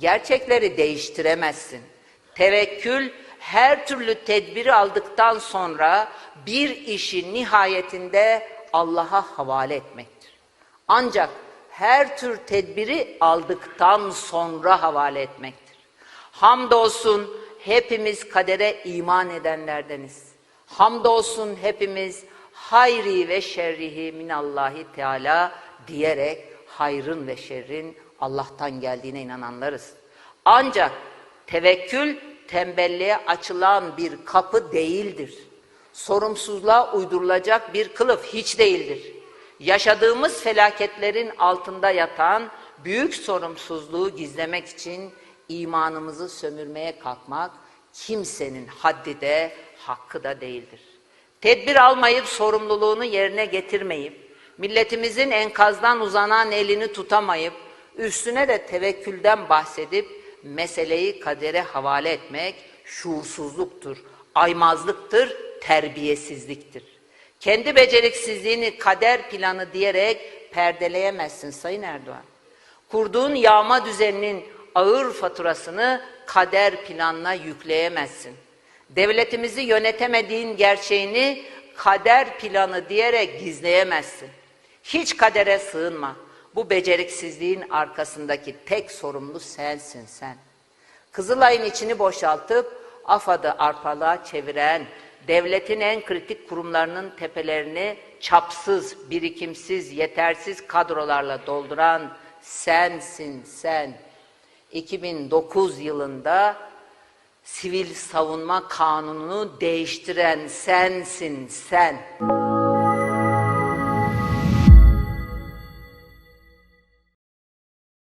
gerçekleri değiştiremezsin. Tevekkül her türlü tedbiri aldıktan sonra bir işi nihayetinde Allah'a havale etmektir. Ancak her tür tedbiri aldıktan sonra havale etmektir. Hamdolsun hepimiz kadere iman edenlerdeniz. Hamdolsun hepimiz hayri ve şerrihi minallahi teala diyerek hayrın ve şerrin Allah'tan geldiğine inananlarız. Ancak tevekkül tembelliğe açılan bir kapı değildir. Sorumsuzluğa uydurulacak bir kılıf hiç değildir. Yaşadığımız felaketlerin altında yatan büyük sorumsuzluğu gizlemek için imanımızı sömürmeye kalkmak kimsenin haddi de hakkı da değildir. Tedbir almayıp sorumluluğunu yerine getirmeyip milletimizin enkazdan uzanan elini tutamayıp üstüne de tevekkülden bahsedip meseleyi kadere havale etmek şuursuzluktur, aymazlıktır, terbiyesizliktir. Kendi beceriksizliğini kader planı diyerek perdeleyemezsin Sayın Erdoğan. Kurduğun yağma düzeninin ağır faturasını kader planına yükleyemezsin. Devletimizi yönetemediğin gerçeğini kader planı diyerek gizleyemezsin. Hiç kadere sığınma. Bu beceriksizliğin arkasındaki tek sorumlu sensin sen. Kızılay'ın içini boşaltıp AFAD'ı arpalığa çeviren, devletin en kritik kurumlarının tepelerini çapsız, birikimsiz, yetersiz kadrolarla dolduran sensin sen. 2009 yılında sivil savunma kanununu değiştiren sensin sen.